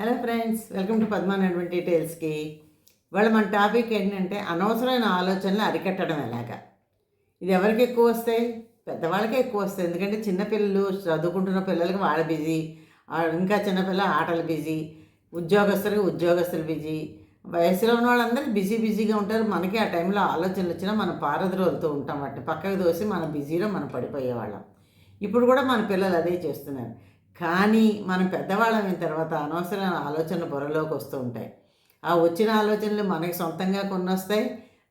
Hello friends welcome to పద్మానటువంటి డీటెయిల్స్కి ఇవాళ మన టాపిక్ ఏంటంటే అనవసరమైన ఆలోచనలు అరికట్టడం ఎలాగా? ఇది ఎవరికి ఎక్కువ వస్తాయి? పెద్దవాళ్ళకే ఎక్కువ వస్తాయి. ఎందుకంటే చిన్నపిల్లలు చదువుకుంటున్న పిల్లలకి వాళ్ళ బిజీ ఇంకా చిన్నపిల్లలు ఆటలు బిజీ ఉద్యోగస్తులకి ఉద్యోగస్తులు బిజీ వయసులో ఉన్న వాళ్ళందరూ బిజీ బిజీగా ఉంటారు. మనకి ఆ టైంలో ఆలోచనలు వచ్చినా మనం పారద్రోలుతూ ఉంటాం వాటిని పక్కకు దోసి మన బిజీలో మనం పడిపోయేవాళ్ళం ఇప్పుడు కూడా మన పిల్లలు అదే చేస్తున్నారు. కానీ మనం పెద్దవాళ్ళమైన తర్వాత అనవసరమైన ఆలోచనలు బుర్రలోకి వస్తూ ఉంటాయి. ఆ వచ్చిన ఆలోచనలు మనకి సొంతంగా కొన్ని వస్తాయి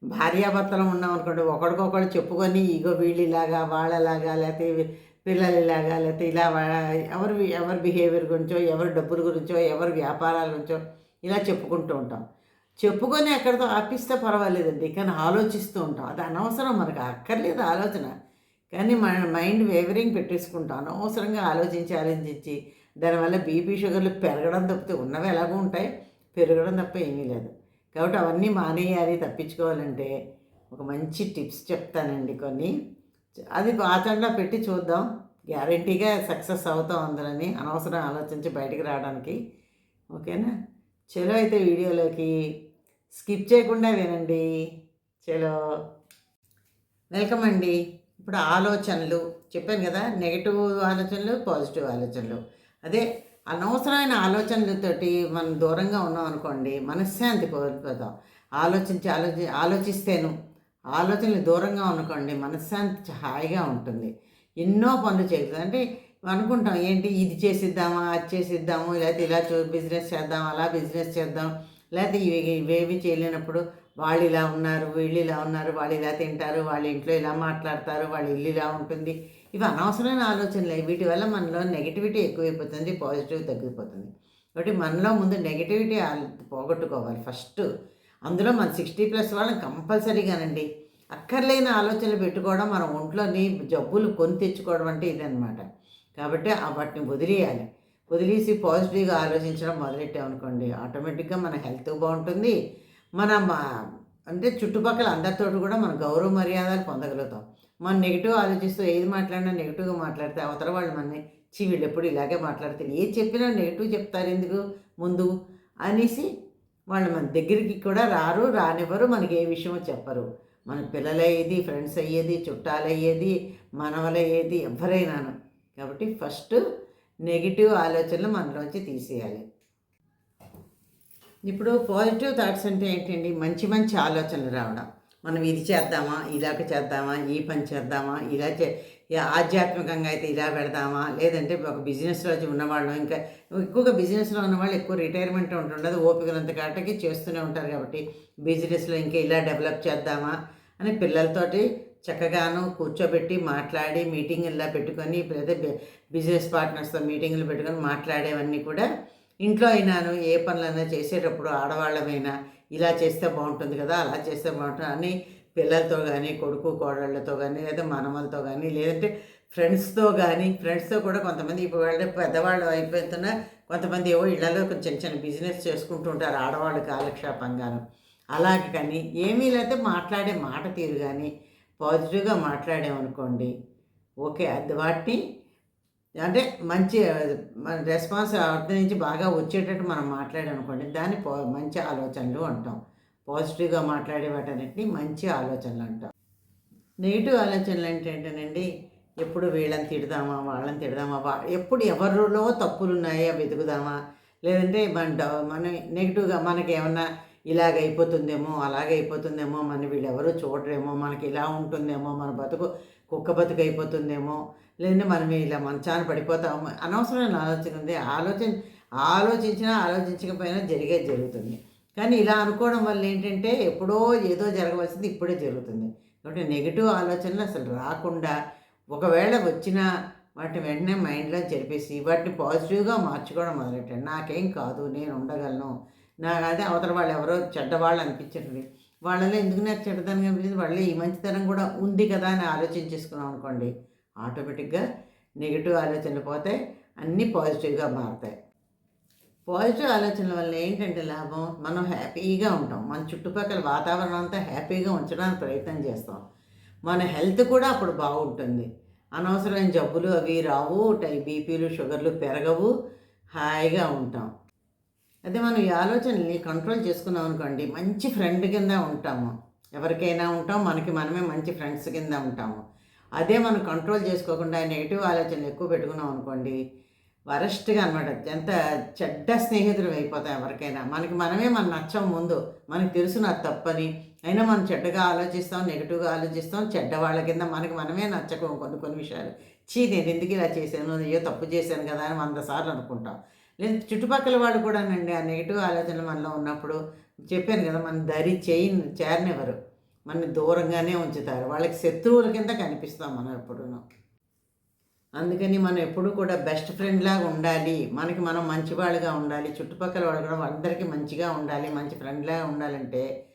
భార్యాభర్తలు ఉన్నాం అనుకోండి ఒకడికొకడు చెప్పుకొని ఇగో వీళ్ళు ఇలాగా వాళ్ళలాగా లేకపోతే పిల్లలు ఇలాగా లేకపోతే ఇలా ఎవరు ఎవరి ఎవరి బిహేవియర్ గురించో ఎవరి డబ్బుల గురించో ఎవరి వ్యాపారాల గురించో ఇలా చెప్పుకుంటూ ఉంటాం. చెప్పుకొని ఎక్కడితో ఆపిస్తే పర్వాలేదండి కానీ ఆలోచిస్తూ ఉంటాం. అది అనవసరం మనకు అక్కర్లేదు ఆలోచన. కానీ మన మైండ్ వేవరింగ్ పెట్టేసుకుంటాం అనవసరంగా ఆలోచించి ఆలోచించి. దానివల్ల బీపీ షుగర్లు పెరగడం తప్పితే ఉన్నవి ఎలాగో ఉంటాయి పెరగడం తప్ప ఏమీ లేదు. కాబట్టి అవన్నీ మానేయాలి తప్పించుకోవాలంటే ఒక మంచి టిప్స్ చెప్తానండి కొన్ని. అది ఆచరణలో పెట్టి చూద్దాం. గ్యారంటీగా సక్సెస్ అవుతాం అందులోని అనవసరం ఆలోచించి బయటికి రావడానికి. ఓకేనా? చలో అయితే వీడియోలోకి స్కిప్ చేయకుండా వినండి. చలో. వెల్కమ్ అండి. ఇప్పుడు ఆలోచనలు చెప్పాను కదా నెగిటివ్ ఆలోచనలు పాజిటివ్ ఆలోచనలు. అదే అనవసరమైన ఆలోచనలతోటి మనం దూరంగా ఉన్నాం అనుకోండి మనశ్శాంతి కోల్పోతాం. ఆలోచించి ఆలోచి ఆలోచిస్తేను ఆలోచనలు దూరంగా అనుకోండి మనశ్శాంతి హాయిగా ఉంటుంది. ఎన్నో పనులు చేస్తుంది అంటే అనుకుంటాం ఏంటి ఇది చేసిద్దామా అది చేసిద్దాము లేకపోతే ఇలా చూ బిజినెస్ చేద్దాం అలా బిజినెస్ చేద్దాం లేకపోతే ఇవి ఇవేవి చేయలేనప్పుడు వాళ్ళు ఇలా ఉన్నారు వీళ్ళు ఇలా ఉన్నారు వాళ్ళు ఇలా తింటారు వాళ్ళ ఇంట్లో ఇలా మాట్లాడతారు వాళ్ళ ఇల్లు ఇలా ఉంటుంది. ఇవి అనవసరమైన ఆలోచనలే. వీటి వల్ల మనలో నెగిటివిటీ ఎక్కువైపోతుంది పాజిటివ్ తగ్గిపోతుంది. కాబట్టి మనలో ముందు నెగిటివిటీ పోగొట్టుకోవాలి ఫస్ట్. అందులో మన సిక్స్టీ ప్లస్ వాళ్ళని కంపల్సరీగానండి. అక్కర్లేని ఆలోచనలు పెట్టుకోవడం మన ఒంట్లోని జబ్బులు కొని తెచ్చుకోవడం అంటే ఇదనమాట కాబట్టి ఆ వాటిని వదిలేయాలి. వదిలేసి పాజిటివ్గా ఆలోచించడం మొదలెట్టామనుకోండి ఆటోమేటిక్గా మన హెల్త్ బాగుంటుంది మన మా- అంటే చుట్టుపక్కల అందరితో కూడా మన గౌరవ మర్యాదలు పొందగలుగుతాం. మనం నెగిటివ్ ఆలోచిస్తూ ఏది మాట్లాడినా నెగిటివ్గా మాట్లాడితే అవతల వాళ్ళు మనని చీ వీళ్ళు ఎప్పుడు ఇలాగే మాట్లాడతారు ఏది చెప్పినా నెగిటివ్ చెప్తారు ఎందుకు? ముందు అనేసి వాళ్ళు మన దగ్గరికి కూడా రారు రానివ్వరు మనకి ఏ విషయమో చెప్పరు. మన పిల్లలు అయ్యేది ఫ్రెండ్స్ అయ్యేది చుట్టాలు అయ్యేది అయ్యేది ఎవరైనాను. కాబట్టి ఫస్ట్ నెగిటివ్ ఆలోచనలు మనలోంచి తీసేయాలి. ఇప్పుడు పాజిటివ్ థాట్స్ అంటే ఏంటండి? మంచి మంచి ఆలోచనలు రావడం. మనం ఇది చేద్దామా? ఇలాగ చేద్దామా? ఈ పని చేద్దామా? ఇలా చే ఆధ్యాత్మికంగా అయితే ఇలా పెడదామా? లేదంటే ఒక బిజినెస్లో ఉన్నవాళ్ళు. ఇంకా ఎక్కువగా బిజినెస్లో ఉన్నవాళ్ళు ఎక్కువ రిటైర్మెంట్ ఉంటుండదు. ఓపికలంత కాటకి చేస్తూనే ఉంటారు కాబట్టి బిజినెస్లో ఇంకా ఇలా డెవలప్ చేద్దామా? అని పిల్లలతోటి చక్కగాను కూర్చోబెట్టి మాట్లాడి మీటింగ్ ఇలా పెట్టుకొని లేదా బిజినెస్ పార్ట్నర్స్తో మీటింగ్లు పెట్టుకొని మాట్లాడేవన్నీ కూడా ఇంట్లో అయినాను ఏ పనులైనా చేసేటప్పుడు ఆడవాళ్ళమైనా ఇలా చేస్తే బాగుంటుంది కదా అలా చేస్తే బాగుంటుంది అని పిల్లలతో కానీ కొడుకు కోడళ్ళతో కానీ లేదా మనమలతో కానీ లేదంటే ఫ్రెండ్స్తో కానీ ఫ్రెండ్స్తో కూడా కొంతమంది ఇప్పుడు వాళ్ళ పెద్దవాళ్ళు అయిపోతున్నా కొంతమంది ఏవో ఇళ్ళలో కొంచెం చిన్న చిన్న బిజినెస్ చేసుకుంటూ ఉంటారు ఆడవాళ్ళు కాలక్షేపంగాను. అలాగే కానీ ఏమీ లేకపోతే మాట్లాడే మాట తీరు కానీ పాజిటివ్గా మాట్లాడామనుకోండి ఓకే అది వాటిని అంటే మంచి మన రెస్పాన్స్ అర్థం నుంచి బాగా వచ్చేటట్టు మనం మాట్లాడనుకోండి దాన్ని పో మంచి ఆలోచనలు అంటాం. పాజిటివ్గా మాట్లాడే వాటన్నిటిని మంచి ఆలోచనలు అంటాం. నెగిటివ్ ఆలోచనలు ఏంటంటేనండి ఎప్పుడు వీళ్ళని తిడదామా వాళ్ళని తిడదామా వా ఎప్పుడు ఎవరిలో తప్పులు ఉన్నాయో వెతుకుదామా లేదంటే మన మన నెగిటివ్గా మనకి ఏమన్నా ఇలాగ అయిపోతుందేమో అలాగ అయిపోతుందేమో మన వీళ్ళెవరూ చూడరేమో మనకి ఇలా ఉంటుందేమో మన బతుకు కుక్క బతుకు అయిపోతుందేమో లేదంటే మనం ఇలా మంచాన పడిపోతాము. అనవసరమైన ఆలోచన ఉంది. ఆలోచన ఆలోచించినా ఆలోచించకపోయినా జరిగేది జరుగుతుంది. కానీ ఇలా అనుకోవడం వల్ల ఏంటంటే ఎప్పుడో ఏదో జరగవలసింది ఇప్పుడే జరుగుతుంది. కాబట్టి నెగిటివ్ ఆలోచనలు అసలు రాకుండా ఒకవేళ వచ్చినా వాటిని వెంటనే మైండ్లో జరిపేసి వాటిని పాజిటివ్గా మార్చుకోవడం మొదలెట్టాను నాకేం కాదు నేను ఉండగలను. నాకు అదే అవతల వాళ్ళు ఎవరో చెడ్డవాళ్ళు అనిపించట్లేదు. వాళ్ళలో ఎందుకు నాకు చెడ్డతనం అనిపించింది వాళ్ళే ఈ మంచితనం కూడా ఉంది కదా అని ఆలోచించేసుకున్నాం అనుకోండి. ఆటోమేటిక్గా నెగిటివ్ ఆలోచనలు పోతే అన్నీ పాజిటివ్గా మారుతాయి. పాజిటివ్ ఆలోచనల వల్ల ఏంటంటే లాభం? మనం హ్యాపీగా ఉంటాం. మన చుట్టుపక్కల వాతావరణం అంతా హ్యాపీగా ఉంచడానికి ప్రయత్నం చేస్తాం. మన హెల్త్ కూడా అప్పుడు బాగుంటుంది. అనవసరమైన జబ్బులు అవి రావు టై బీపీలు షుగర్లు పెరగవు హాయిగా ఉంటాం. అదే మనం ఈ ఆలోచనల్ని కంట్రోల్ చేసుకున్నాం అనుకోండి మంచి ఫ్రెండ్ కింద ఉంటాము. ఎవరికైనా ఉంటాం మనకి మనమే మంచి ఫ్రెండ్స్ కింద ఉంటాము. అదే మనం కంట్రోల్ చేసుకోకుండా నెగిటివ్ ఆలోచనలు ఎక్కువ పెట్టుకున్నాం అనుకోండి వరస్ట్గా అనమాట ఎంత చెడ్డ స్నేహితులు అయిపోతాం ఎవరికైనా. మనకి మనమే మన నచ్చం ముందు. మనకి తెలుసు నాకు తప్పని. అయినా మనం చెడ్డగా ఆలోచిస్తాం నెగిటివ్గా ఆలోచిస్తాం చెడ్డ వాళ్ళ కింద మనకి మనమే నచ్చకం కొన్ని కొన్ని విషయాలు. చీ నేను ఎందుకు ఇలా చేశాను? అయ్యో తప్పు చేశాను కదా అని వంద సార్లు అనుకుంటాం. లేదు చుట్టుపక్కల వాళ్ళు కూడానండి ఆ నెగిటివ్ ఆలోచనలు మనలో ఉన్నప్పుడు చెప్పాను కదా మన దరి చేయి చేరనివ్వరు. మనని దూరంగానే ఉంచుతారు. వాళ్ళకి శత్రువుల కింద కనిపిస్తాం మనం ఎప్పుడూను. అందుకని మనం ఎప్పుడు కూడా బెస్ట్ ఫ్రెండ్ లాగా ఉండాలి. మనకి మనం మంచివాళ్ళుగా ఉండాలి. చుట్టుపక్కల వాళ్ళు కూడా అందరికీ మంచిగా ఉండాలి మంచి ఫ్రెండ్లాగా ఉండాలంటే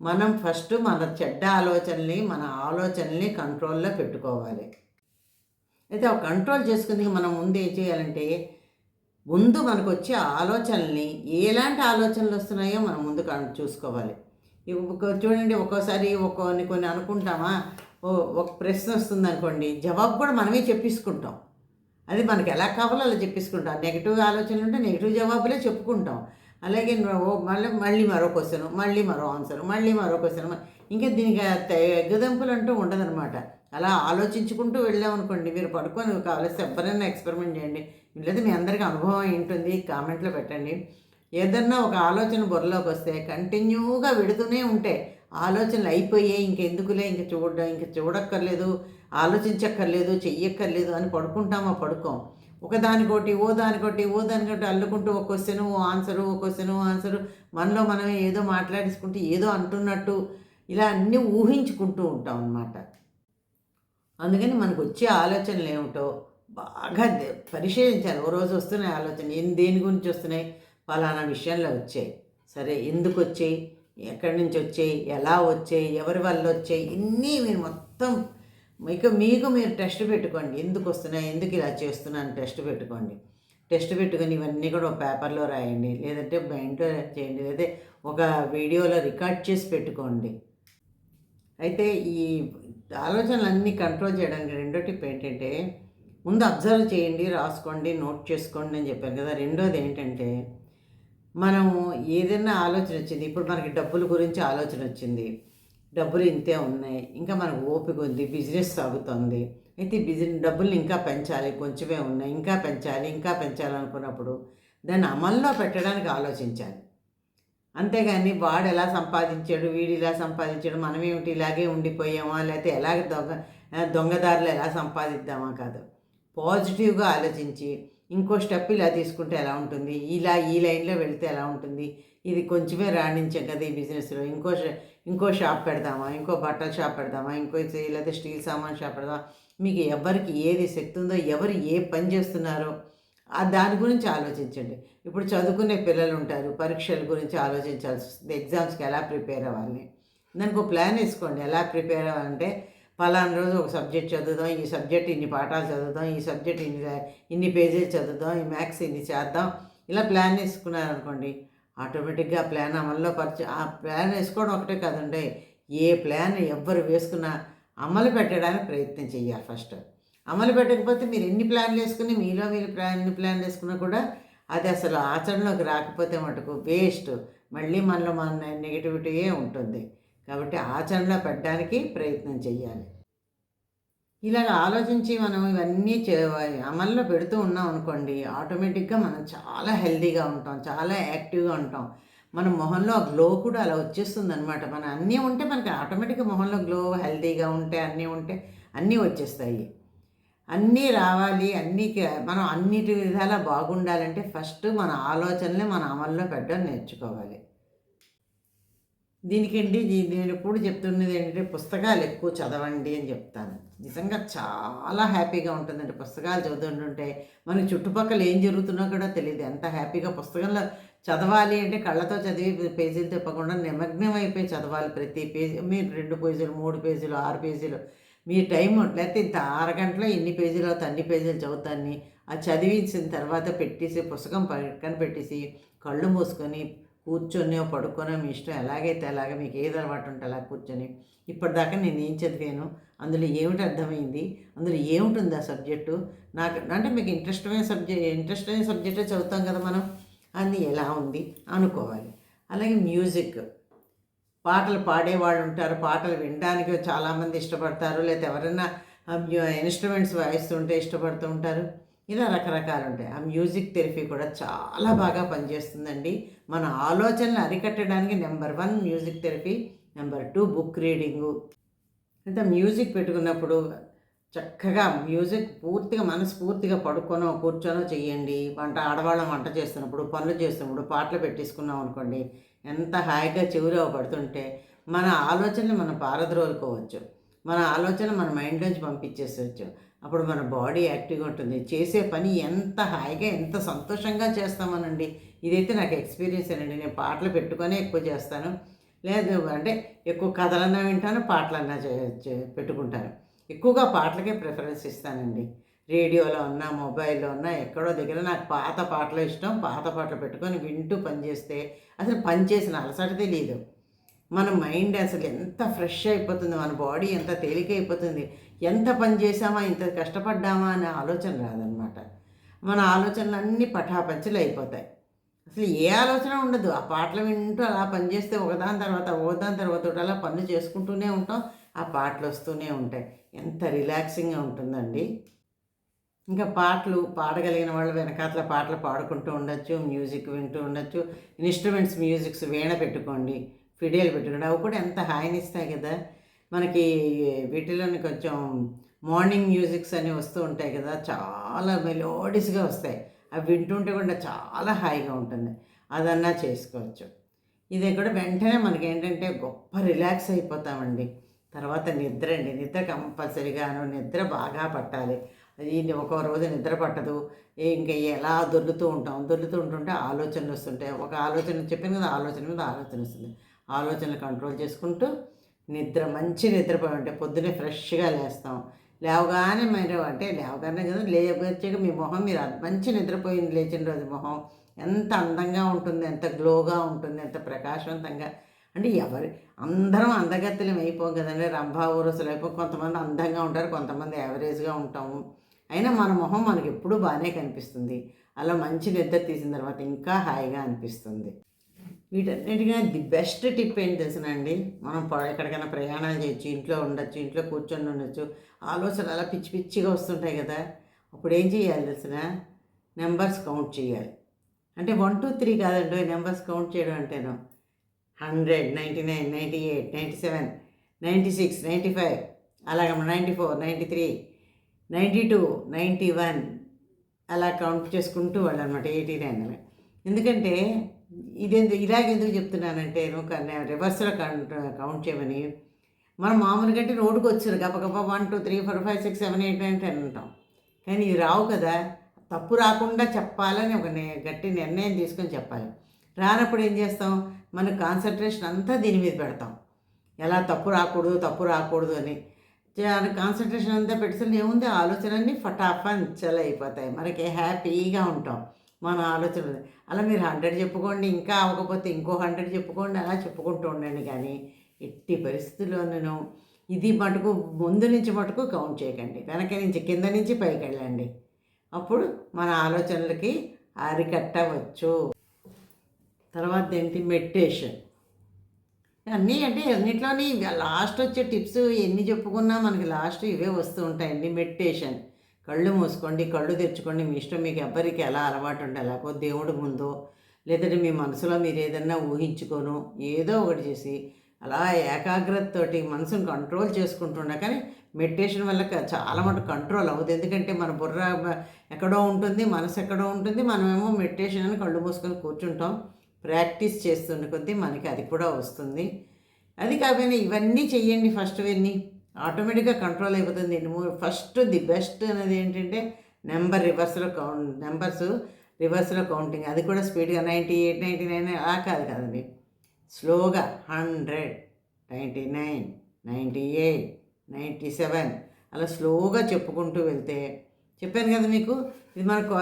మనం ఫస్ట్ మన చెడ్డ ఆలోచనల్ని మన ఆలోచనల్ని కంట్రోల్లో పెట్టుకోవాలి. అయితే ఆ కంట్రోల్ చేసుకుని మనం ముందు ఏం చేయాలంటే ముందు మనకు వచ్చే ఆలోచనల్ని ఎలాంటి ఆలోచనలు వస్తున్నాయో మనం ముందు కన్- చూసుకోవాలి. చూడండి ఒక్కోసారి ఒక్కొని కొన్ని అనుకుంటామా? ఓ ఒక ప్రశ్న వస్తుంది అనుకోండి జవాబు కూడా మనమే చెప్పేసుకుంటాం. అది మనకి ఎలా కావాలో అలా చెప్పేసుకుంటాం. నెగిటివ్ ఆలోచనలు ఉంటే నెగిటివ్ జవాబులే చెప్పుకుంటాం. అలాగే ఓ మళ్ళీ మళ్ళీ మరో క్వశ్చన్ మళ్ళీ మరో ఆన్సర్ మళ్ళీ మరో క్వశ్చన్ ఇంకా దీనికి ఎగ్గదంపులు అంటూ ఉండదనమాట. అలా ఆలోచించుకుంటూ వెళ్ళామనుకోండి మీరు పడుకొని కావాలి ఎవరైనా ఎక్స్పెరిమెంట్ చేయండి. లేదా మీ అందరికీ అనుభవం ఏంటుంది ఉంటుంది కామెంట్లో పెట్టండి. ఏదన్నా ఒక ఆలోచన బుర్రలోకి వస్తే కంటిన్యూగా విడుతూనే ఉంటే ఆలోచనలు అయిపోయాయి ఇంకెందుకులే ఇంక చూడ ఇంక చూడక్కర్లేదు ఆలోచించక్కర్లేదు చెయ్యక్కర్లేదు అని పడుకుంటామా పడుకోం. ఒకదానికోటి ఓ దానికోటి ఓ దానికోటి అల్లుకుంటూ ఒక క్వశ్చను ఓ ఆన్సరు ఓ క్వశ్చను ఓ ఆన్సరు మనలో మనమే ఏదో మాట్లాడేసుకుంటూ ఏదో అంటున్నట్టు ఇలా అన్నీ ఊహించుకుంటూ ఉంటాం అన్నమాట. అందుకని మనకు వచ్చే ఆలోచనలు ఏమిటో బాగా పరిశీలించాలి. ఓ రోజు వస్తున్నాయి ఆలోచన ఏం దేని గురించి వస్తున్నాయి? ఫలానా విషయంలో వచ్చాయి. సరే ఎందుకు వచ్చాయి? ఎక్కడి నుంచి వచ్చాయి? ఎలా వచ్చాయి? ఎవరి వల్ల వచ్చాయి? ఇన్ని మీరు మొత్తం మీకు మీకు మీరు టెస్ట్ పెట్టుకోండి. ఎందుకు వస్తున్నాయి? ఎందుకు ఇలా చేస్తున్నాను? టెస్ట్ పెట్టుకోండి. టెస్ట్ పెట్టుకొని ఇవన్నీ కూడా ఒక పేపర్లో రాయండి. లేదంటే మైండ్లో చేయండి. లేదా ఒక వీడియోలో రికార్డ్ చేసి పెట్టుకోండి. అయితే ఈ ఆలోచనలన్నీ కంట్రోల్ చేయడానికి రెండో టిప్ ఏంటంటే ముందు అబ్జర్వ్ చేయండి రాసుకోండి నోట్ చేసుకోండి అని చెప్పాను కదా. రెండోది ఏంటంటే మనము ఏదైనా ఆలోచన వచ్చింది ఇప్పుడు మనకి డబ్బుల గురించి ఆలోచన వచ్చింది డబ్బులు ఇంతే ఉన్నాయి ఇంకా మనకు ఓపిక ఉంది బిజినెస్ సాగుతుంది అయితే బిజినెస్ డబ్బులు ఇంకా పెంచాలి కొంచెమే ఉన్నాయి ఇంకా పెంచాలి ఇంకా పెంచాలనుకున్నప్పుడు దాన్ని అమల్లో పెట్టడానికి ఆలోచించాలి. అంతేగాని వాడు ఎలా సంపాదించాడు వీడు ఇలా సంపాదించాడు మనమేమిటి ఇలాగే ఉండిపోయామా లేకపోతే ఎలాగ దొంగ దొంగదారులు ఎలా సంపాదిద్దామా కాదు. పాజిటివ్గా ఆలోచించి ఇంకో స్టెప్ ఇలా తీసుకుంటే ఎలా ఉంటుంది? ఇలా ఈ లైన్లో వెళ్తే ఎలా ఉంటుంది? ఇది కొంచెమే రాణించాం కదా ఈ బిజినెస్లో. ఇంకో ఇంకో షాప్ పెడదామా? ఇంకో బట్టల షాప్ పెడదామా? ఇంకో లేదా లేకపోతే స్టీల్ సామాన్ షాప్ పెడదామా? మీకు ఎవరికి ఏది శక్తి ఉందో ఎవరు ఏ పని చేస్తున్నారో ఆ దాని గురించి ఆలోచించండి. ఇప్పుడు చదువుకునే పిల్లలు ఉంటారు పరీక్షల గురించి ఆలోచించాల్సి వస్తుంది. ఎగ్జామ్స్కి ఎలా ప్రిపేర్ అవ్వాలి? దానికి ఒక ప్లాన్ వేసుకోండి. ఎలా ప్రిపేర్ అవ్వాలంటే పలానా రోజు ఒక సబ్జెక్ట్ చదువుదాం ఈ సబ్జెక్ట్ ఇన్ని పాఠాలు చదువుదాం ఈ సబ్జెక్ట్ ఇన్ని ఇన్ని పేజీలు చదువుదాం ఈ మ్యాథ్స్ ఇన్ని చేద్దాం. ఇలా ప్లాన్ వేసుకున్నారనుకోండి ఆటోమేటిక్గా ప్లాన్ అమల్లో పరిచ ఆ ప్లాన్ వేసుకోవడం ఒకటే కాదండి ఏ ప్లాన్ ఎవ్వరు వేసుకున్నా అమలు పెట్టడానికి ప్రయత్నం చేయాలి ఫస్ట్. అమలు పెట్టకపోతే మీరు ఎన్ని ప్లాన్లు వేసుకుని మీలో మీరు ప్లాన్ ఎన్ని ప్లాన్లు వేసుకున్నా కూడా అది అసలు ఆచరణలోకి రాకపోతే మటుకు వేస్ట్. మళ్ళీ మనలో మన నెగిటివిటీయే ఉంటుంది. కాబట్టి ఆచరణలో పెట్టడానికి ప్రయత్నం చేయాలి ఇలాగ ఆలోచించి మనం ఇవన్నీ చే అమల్లో పెడుతూ ఉన్నాం అనుకోండి ఆటోమేటిక్గా మనం చాలా హెల్దీగా ఉంటాం చాలా యాక్టివ్గా ఉంటాం. మన మొహంలో ఆ గ్లో కూడా అలా వచ్చేస్తుంది అనమాట మన అన్నీ ఉంటే మనకి ఆటోమేటిక్గా మొహంలో గ్లో హెల్దీగా ఉంటే అన్నీ ఉంటే అన్నీ వచ్చేస్తాయి. అన్నీ రావాలి అన్నీ మనం అన్నిటి విధాలా బాగుండాలంటే ఫస్ట్ మన ఆలోచనలే మన అమల్లో పెట్టడం నేర్చుకోవాలి. దీనికండి నేను ఎప్పుడు చెప్తున్నది ఏంటంటే పుస్తకాలు ఎక్కువ చదవండి అని చెప్తాను. నిజంగా చాలా హ్యాపీగా ఉంటుందండి. పుస్తకాలు చదువుతుంటుంటే మనకి చుట్టుపక్కల ఏం జరుగుతున్నా కూడా తెలియదు. ఎంత హ్యాపీగా పుస్తకంలో చదవాలి అంటే కళ్ళతో చదివి పేజీలు తిప్పకుండా నిమగ్నం అయిపోయి చదవాలి ప్రతి పేజీ మీరు రెండు పేజీలు మూడు పేజీలు ఆరు పేజీలు. మీ టైం లేకపోతే ఇంత అరగంటలో ఎన్ని పేజీలు అవుతా అన్ని పేజీలు చదువుతాన్ని. అది చదివించిన తర్వాత పెట్టేసి పుస్తకం పక్కన పెట్టేసి కళ్ళు మూసుకొని కూర్చొని పడుకొని మీ ఇష్టం ఎలాగైతే అలాగే మీకు ఏది అలవాటు ఉంటే అలా కూర్చొని. ఇప్పటిదాకా నేను ఏం చదివాను? అందులో ఏమిటి అర్థమైంది? అందులో ఏముంటుంది ఆ సబ్జెక్టు? నాకు అంటే మీకు ఇంట్రెస్ట్ అయిన సబ్జెక్ట్ ఇంట్రెస్ట్ అయిన సబ్జెక్టే చదువుతాం కదా మనం? అది ఎలా ఉంది? అనుకోవాలి. అలాగే మ్యూజిక్. పాటలు పాడేవాళ్ళు ఉంటారు. పాటలు వినడానికి చాలామంది ఇష్టపడతారు. లేకపోతే ఎవరైనా ఇన్స్ట్రుమెంట్స్ వాయిస్తుంటే ఇష్టపడుతూ ఉంటారు. ఇలా రకరకాలు ఉంటాయి ఆ మ్యూజిక్ థెరపీ కూడా చాలా బాగా పనిచేస్తుందండి. మన ఆలోచనలు అరికట్టడానికి number one music therapy number two book reading. అంటే మ్యూజిక్ పెట్టుకున్నప్పుడు చక్కగా మ్యూజిక్ పూర్తిగా మనస్ఫూర్తిగా పడుకోనో కూర్చొనో చేయండి వంట ఆడవాళ్ళం వంట చేస్తున్నప్పుడు పనులు చేస్తున్నప్పుడు పాటలు పెట్టేసుకున్నాం అనుకోండి ఎంత హాయిగా చెవిలో పడుతుంటే మన ఆలోచనలు మనం పారద్రోలుకోవచ్చు. మన ఆలోచన మన మైండ్లోంచి పంపించేసవచ్చు అప్పుడు మన బాడీ యాక్టివ్గా ఉంటుంది. చేసే పని ఎంత హాయిగా ఎంత సంతోషంగా చేస్తామనండి. ఇదైతే నాకు ఎక్స్పీరియన్స్ అండి. నేను పాటలు పెట్టుకొని ఎక్కువ చేస్తాను. లేదు అంటే ఎక్కువ కథలన్నా వింటాను పాటలన్నా పెట్టుకుంటాను. ఎక్కువగా పాటలకే ప్రిఫరెన్స్ ఇస్తానండి. రేడియోలో ఉన్నా మొబైల్లో ఉన్నా ఎక్కడో దగ్గర నాకు పాత పాటలు ఇష్టం. పాత పాటలు పెట్టుకొని వింటూ పనిచేస్తే అసలు పని చేసిన అలసట తెలియదు మన మైండ్ అసలు ఎంత ఫ్రెష్ అయిపోతుంది మన బాడీ ఎంత తేలిక అయిపోతుంది ఎంత పని చేసామా ఇంత కష్టపడ్డామా అనే ఆలోచన రాదనమాట మన ఆలోచనలు అన్నీ పటాపంచలు అయిపోతాయి. అసలు ఏ ఆలోచన ఉండదు. ఆ పాటలు వింటూ అలా పనిచేస్తే ఒకదాని తర్వాత ఒకదాని తర్వాత ఒకటి అలా పనులు చేసుకుంటూనే ఉంటాం. ఆ పాటలు వస్తూనే ఉంటాయి. ఎంత రిలాక్సింగ్గా ఉంటుందండి. ఇంకా పాటలు పాడగలిగిన వాళ్ళు వెనకాతల పాటలు పాడుకుంటూ ఉండొచ్చు మ్యూజిక్ వింటూ ఉండొచ్చు. ఇన్స్ట్రుమెంట్స్ మ్యూజిక్స్ వీణ పెట్టుకోండి. ఫిడియలు పెట్టుకోండి అవి కూడా ఎంత హాయినిస్తాయి కదా. మనకి వీటిలోని కొంచెం మార్నింగ్ మ్యూజిక్స్ అని వస్తూ ఉంటాయి కదా. చాలా మెలోడిస్గా వస్తాయి. అవి వింటుంటే కూడా చాలా హాయిగా ఉంటుంది. అదన్నా చేసుకోవచ్చు. ఇది కూడా వెంటనే మనకి ఏంటంటే గొప్ప రిలాక్స్ అయిపోతామండి. తర్వాత నిద్ర అండి. నిద్ర కంపల్సరిగాను నిద్ర బాగా పట్టాలి. అది ఒక రోజు నిద్ర పట్టదు. ఇంకా ఎలా దొర్లుతూ ఉంటాం. దొర్లుతూ ఉంటుంటే ఆలోచనలు వస్తుంటాయి. ఒక ఆలోచన చెప్పిన కదా ఆలోచన మీద ఆలోచన వస్తుంది. ఆలోచనలు కంట్రోల్ చేసుకుంటూ నిద్ర మంచి నిద్రపోయి ఉంటే పొద్దున్నే ఫ్రెష్గా లేస్తాం. లేవగానే మీరు అంటే లేవగానే కదా లేచాక మీ మొహం మీరు మంచి నిద్రపోయింది లేచిన రోజు మొహం ఎంత అందంగా ఉంటుంది ఎంత గ్లోగా ఉంటుంది ఎంత ప్రకాశవంతంగా. అంటే ఎవరి అందరం అందగత్తెలం అయిపోం కదండి. రంభా ఊరసులు అయిపో. కొంతమంది అందంగా ఉంటారు కొంతమంది యావరేజ్గా ఉంటాము అయినా మన మొహం మనకి ఎప్పుడూ బాగానే కనిపిస్తుంది. అలా మంచి నిద్ర తీసిన తర్వాత ఇంకా హాయిగా అనిపిస్తుంది. వీటన్నిటిగా ది బెస్ట్ టిప్ ఏంటి తెలిసినండి? మనం ఎక్కడికైనా ప్రయాణాలు చేయొచ్చు ఇంట్లో ఉండొచ్చు ఇంట్లో కూర్చొని ఉండొచ్చు ఆలోచనలు అలా పిచ్చి పిచ్చిగా వస్తుంటాయి కదా? అప్పుడు ఏం చేయాలి తెలిసిన? నెంబర్స్ కౌంట్ చేయాలి. అంటే వన్ టూ త్రీ కాదండి నెంబర్స్ కౌంట్ చేయడం అంటేను. Hundred ninety nine ninety eight ninety seven ninety six ninety five అలాగే ninety four ninety three ninety two ninety one అలా కౌంట్ చేసుకుంటూ వాళ్ళు అనమాట ఎయిటీ నైన్ అలా ఎందుకంటే ఇదెందుకు ఇలాగెందుకు చెప్తున్నానంటే నువ్వు రివర్స్లో కౌంట్ కౌంట్ చేయమని. మనం మామూలుగా అంటే రోడ్డుకు వచ్చారు గబగబా one two three four five six seven eight nine ten అంటాం. కానీ ఇవి రావు కదా. తప్పు రాకుండా చెప్పాలని ఒక గట్టి నిర్ణయం తీసుకొని చెప్పాలి. రానప్పుడు ఏం చేస్తాం? మన కాన్సన్ట్రేషన్ అంతా దీని మీద పెడతాం. ఎలా తప్పు రాకూడదు తప్పు రాకూడదు అని. కాన్సన్ట్రేషన్ అంతా పెడితే ఏముంది? ఆలోచనలన్నీ చల్ అయిపోతాయి మనకి హ్యాపీగా ఉంటాం. మన ఆలోచన అలా మీరు హండ్రెడ్ చెప్పుకోండి ఇంకా అవ్వకపోతే ఇంకో హండ్రెడ్ చెప్పుకోండి అలా చెప్పుకుంటూ ఉండండి. కానీ ఎట్టి పరిస్థితుల్లో నేను ఇది మటుకు ముందు నుంచి మటుకు కౌంట్ చేయకండి. వెనక నుంచి కింద నుంచి పైకి వెళ్ళండి. అప్పుడు మన ఆలోచనలకి అరికట్టవచ్చు. తర్వాత ఏంటి? మెడిటేషన్. అన్నీ అంటే అన్నిట్లోని లాస్ట్ వచ్చే టిప్స్ ఎన్ని చెప్పుకున్నా మనకి లాస్ట్ ఇవే వస్తూ ఉంటాయండి. మెడిటేషన్. కళ్ళు మూసుకోండి కళ్ళు తెచ్చుకోండి మీ ఇష్టం మీకు ఎవ్వరికి ఎలా అలవాటు ఉంటే లేకపోతే దేవుడు ముందో. లేదంటే మీ మనసులో మీరు ఏదన్నా ఊహించుకోను ఏదో ఒకటి చేసి అలా ఏకాగ్రతతోటి మనసును కంట్రోల్ చేసుకుంటున్నా కానీ మెడిటేషన్ వల్ల చాలా మటు కంట్రోల్ అవ్వదు. ఎందుకంటే మన బుర్ర ఎక్కడో ఉంటుంది మనసు ఎక్కడో ఉంటుంది. మనమేమో మెడిటేషన్ అని కళ్ళు మూసుకొని కూర్చుంటాం. ప్రాక్టీస్ చేస్తున్న కొద్దీ మనకి అది కూడా వస్తుంది. అది కాకపోయినా ఇవన్నీ చెయ్యండి ఫస్ట్ ఇవన్నీ. ఆటోమేటిక్గా కంట్రోల్ అయిపోతుంది. ఫస్ట్ ది బెస్ట్ అనేది ఏంటంటే నెంబర్ రివర్స్లో కౌంట్ నెంబర్స్ రివర్స్లో కౌంటింగ్. అది కూడా స్పీడ్గా నైంటీ ఎయిట్ నైంటీ నైన్ అలా కాదు కదండి. స్లోగా hundred ninety nine ninety eight ninety seven అలా స్లోగా చెప్పుకుంటూ వెళ్తే చెప్పాను కదా మీకు ఇది మనకు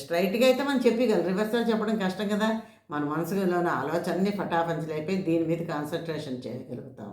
స్ట్రైట్గా అయితే మనం చెప్పగలం. రివర్స్లో చెప్పడం కష్టం కదా. మన మనసులోని ఆలోచనని ఫటాఫంచలు అయిపోయి దీని మీద కాన్సన్ట్రేషన్ చేయగలుగుతాం.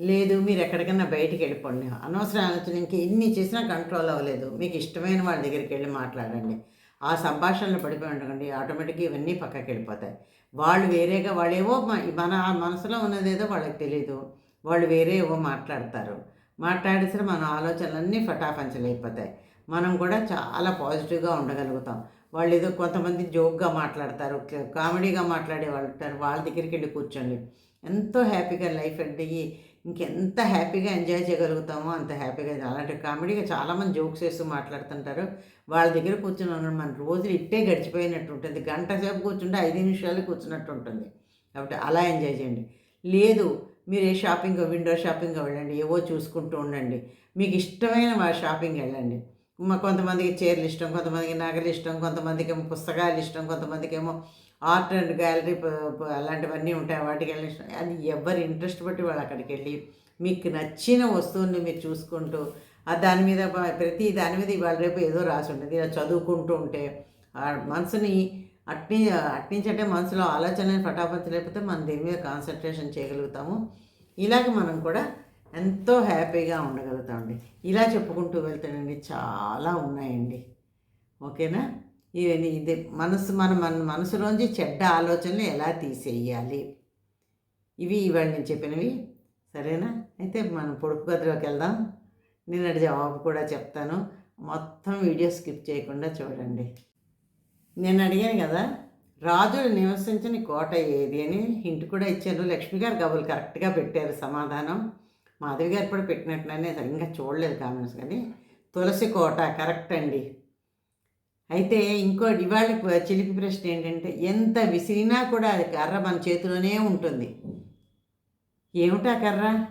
లేదు మీరు ఎక్కడికైనా బయటికి వెళ్ళిపోండి అనవసర ఆలోచన ఇంక ఎన్ని చేసినా కంట్రోల్ అవ్వలేదు. మీకు ఇష్టమైన వాళ్ళ దగ్గరికి వెళ్ళి మాట్లాడండి. ఆ సంభాషణలు పడిపోయి ఉండకండి. ఆటోమేటిక్గా ఇవన్నీ పక్కకి వెళ్ళిపోతాయి. వాళ్ళు వేరేగా వాళ్ళేవో మన మనసులో ఉన్నదేదో వాళ్ళకి తెలియదు వాళ్ళు వేరే ఏవో మాట్లాడతారు. మాట్లాడేసరి మన ఆలోచనలన్నీ ఫటాఫంచలైపోతాయి. మనం కూడా చాలా పాజిటివ్గా ఉండగలుగుతాం. వాళ్ళు ఏదో కొంతమంది జోక్గా మాట్లాడతారు కామెడీగా మాట్లాడే వాళ్ళు ఉంటారు వాళ్ళ దగ్గరికి వెళ్ళి కూర్చోండి. ఎంతో హ్యాపీగా లైఫ్ అంటే ఇంకెంత హ్యాపీగా ఎంజాయ్ చేయగలుగుతామో అంత హ్యాపీగా అలాంటి కామెడీగా చాలామంది జోక్స్ వేస్తూ మాట్లాడుతుంటారు. వాళ్ళ దగ్గర కూర్చుని ఉన్నాం మన రోజులు ఇట్టే గడిచిపోయినట్టు ఉంటుంది. గంట సేపు కూర్చుంటే ఐదు నిమిషాలు కూర్చున్నట్టు ఉంటుంది. కాబట్టి అలా ఎంజాయ్ చేయండి. లేదు మీరు ఏ షాపింగ్ విండో షాపింగ్ వెళ్ళండి ఏవో చూసుకుంటూ ఉండండి. మీకు ఇష్టమైన మా షాపింగ్ వెళ్ళండి. మా కొంతమందికి చీరలు ఇష్టం కొంతమందికి నగలు ఇష్టం కొంతమందికి ఏమో పుస్తకాలు ఇష్టం కొంతమందికి ఏమో ఆర్ట్ అండ్ గ్యాలరీ అలాంటివన్నీ ఉంటాయి వాటికి వెళ్ళి అది ఎవరి ఇంట్రెస్ట్ బట్టి వాళ్ళు అక్కడికి వెళ్ళి మీకు నచ్చిన వస్తువుని మీరు చూసుకుంటూ ఆ దాని మీద ప్రతి దాని మీద ఇవాళ రేపు ఏదో రాసి ఉంటుంది. ఇలా చదువుకుంటూ ఉంటే మనసుని అట్ని అట్నుంచి అంటే మనసులో ఆలోచనలు ఫటాఫట్ లేకపోతే మనం దీని మీద కాన్సన్ట్రేషన్ చేయగలుగుతాము. ఇలాగ మనం కూడా ఎంతో హ్యాపీగా ఉండగలుగుతామండి. ఇలా చెప్పుకుంటూ వెళ్తానండి చాలా ఉన్నాయండి. ఓకేనా? ఇవన్నీ ఇది మనసు మన మన మనసులోంచి చెడ్డ ఆలోచనలు ఎలా తీసేయాలి? ఇవి ఇవాళ నేను చెప్పినవి. సరేనా? అయితే మనం పొడుపు గదిలోకి వెళ్దాం. నిన్నటి జవాబు కూడా చెప్తాను. మొత్తం వీడియో స్కిప్ చేయకుండా చూడండి. నేను అడిగాను కదా రాజులు నివసించిన కోట ఏది అని హింట్ కూడా ఇచ్చారు. లక్ష్మి గారు గబులు కరెక్ట్గా పెట్టారు సమాధానం. మాధవి గారు కూడా పెట్టినట్లనే సరిగ్గా చూడలేదు కామెంట్స్ కానీ. తులసి కోట కరెక్ట్ అండి. అయితే ఇంకో ఇవాళ చిలిపి ప్రశ్న ఏంటంటే ఎంత విసిరినా కూడా అది కర్ర మన చేతిలోనే ఉంటుంది. ఏమిటా కర్ర?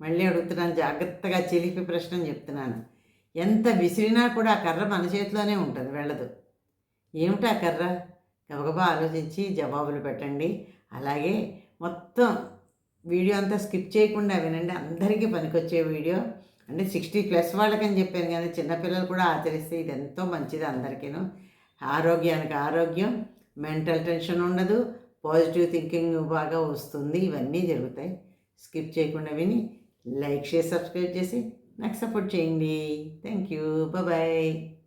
మళ్ళీ అడుగుతున్నాను జాగ్రత్తగా చిలిపి ప్రశ్న అని చెప్తున్నాను. ఎంత విసిరినా కూడా ఆ కర్ర మన చేతిలోనే ఉంటుంది వెళ్ళదు. ఏమిటా కర్ర? గబగబా ఆలోచించి జవాబులు పెట్టండి. అలాగే మొత్తం వీడియో అంతా స్కిప్ చేయకుండా వినండి. అందరికీ పనికొచ్చే వీడియో. అంటే సిక్స్టీ ప్లస్ వాళ్ళకని చెప్పాను కానీ చిన్నపిల్లలు కూడా ఆచరిస్తే ఇది ఎంతో మంచిది అందరికీను. ఆరోగ్యానికి ఆరోగ్యం మెంటల్ టెన్షన్ ఉండదు పాజిటివ్ థింకింగ్ బాగా వస్తుంది ఇవన్నీ జరుగుతాయి. స్కిప్ చేయకుండా విని లైక్ చేసి సబ్స్క్రైబ్ చేసి నాకు సపోర్ట్ చేయండి. Thank you. బాయ్.